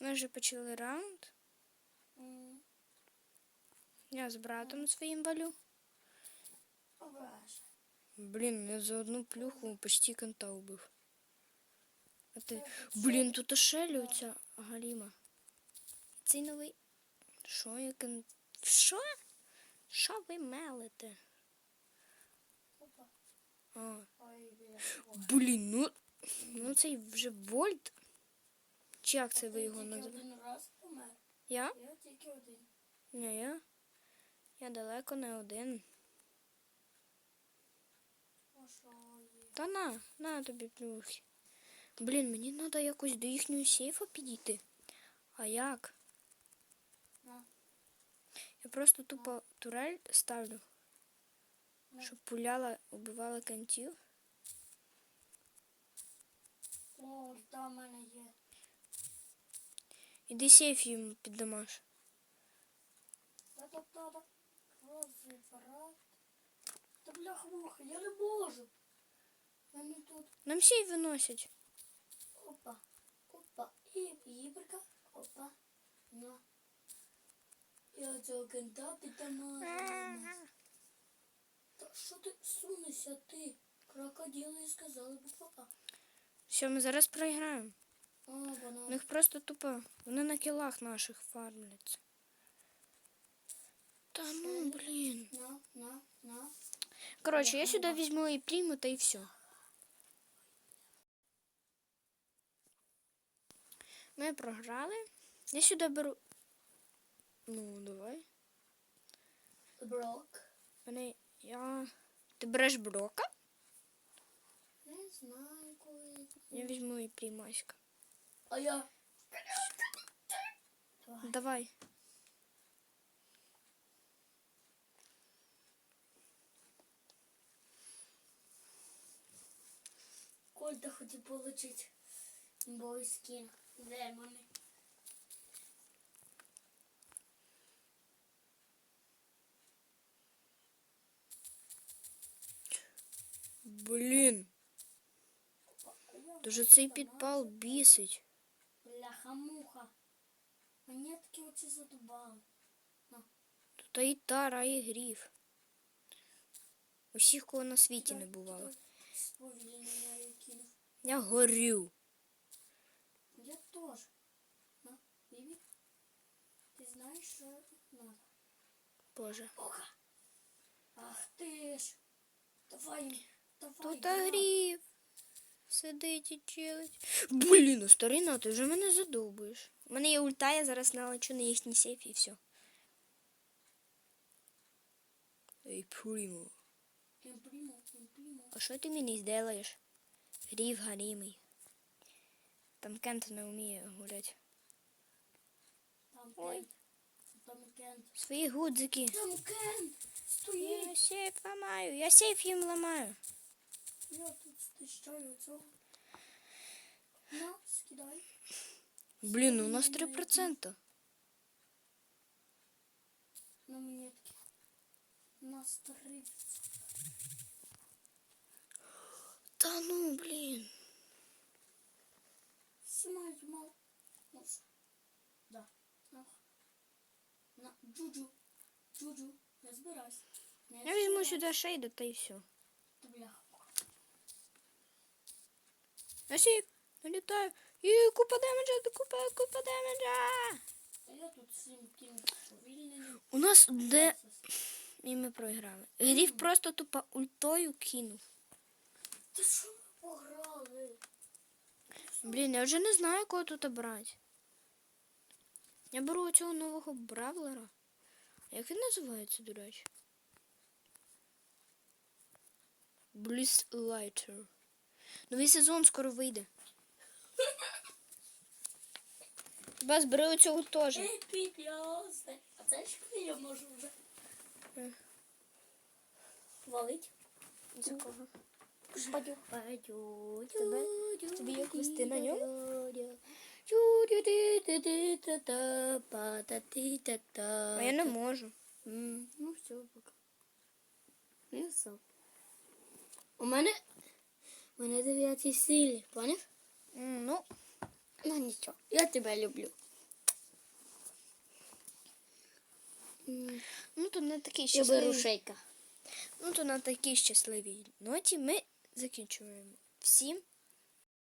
Ми вже почали раунд. Я з братом своїм валю. Ображ. Блін, я за одну плюху почти конта убив. А ти. Блін, тут ошелі оця Галіма. Цей новий. Що я кон... Що? Що ви мелите? А, блін, ну. Ну цей вже вольт. Чи як це ви його один раз помер. Я? Я тільки один. Ні, я. Я далеко не один. Та на, на тобі плюхи. Блін, мені треба якось до їхнього сейфа підійти. А як? На. Я просто тупо турель ставлю, щоб пуляла, убивала кантів. О, там мене є. Іди сейф їм піддамаш. Та-та-та-та. Розібрати. Та бляха муха, я не можу. Мене тут. Нам сейф виносять. Опа. Опа. І гіберка. Опа. На. І оцього кента підтамажу. Та що ти сунешся ти? Крокодили сказали б папа. Все, ми зараз проіграємо. У них просто тупо. Вони на кілах наших фармляться. Та ну, блін. На, на, на. Коротше, я сюди візьму і прийму, та і все. Ми програли. Я сюди беру. Ну, давай. Брок. Мене я. Ти береш брока? Не знаю, коли. Я візьму і приймаська. А я. Давай. Кольта хотів получить бой скін. Демони. Блін. Дуже цей підпал бісить. Бляха-муха. Монетки оці задубали. Тут і тара, і гріф. Усіх, кого на світі не бувало. Я горю. Я теж. На, Бібі. Ти знаєш, що надо. Боже. Оха. Ах ти ж. Давай, давай. Тут гріф. Сидить і чилить. Блін, ну старина, ти вже мене задовбуєш. У мене є ульта, я зараз налечу на їхній сейф і все. Ей, імпримо. А що ти мені зделаєш? Гріф гаримий. Там Кент не вміє гуляти. Там Ой. Там Кент. Свої гудзики. Там Кент. Я сейф ламаю, я сейф їм ламаю. Я тут стищаю цього. На, скидай. Блін, ну у нас 3%. На монетки. На три. Та ну, блін. Снимай, мал. Ну, с- Да. На. На. Джуджу. Джуджу. Не збирайся. Не Я візьму збирайся. сюди шейда та й все. Сейф, налітаю. І купа демеджа, купа, купа демеджа. А я тут всім кинув повільнення. У нас де... І ми проіграли. Гріф просто тупо ультою кинув. Та що ми пограли? Блін, я вже не знаю, кого тут брати. Я беру цього нового бравлера. Як він називається, до речі? Бліс Лайтер. Новий сезон скоро вийде. Бас, бери оцього теж. А це ж коли я можу вже Е. валить. За кого? Падю. Тебе? Тобі як вести на ньому? А я не можу. Ну все, пока. Ну все. У мене. Ми на дев'ятій силі, поняв? Ну, ну нічого. Я тебе люблю. Ну, то на такій щасливій... Ну, то на такій щасливій ноті ми закінчуємо. Всім.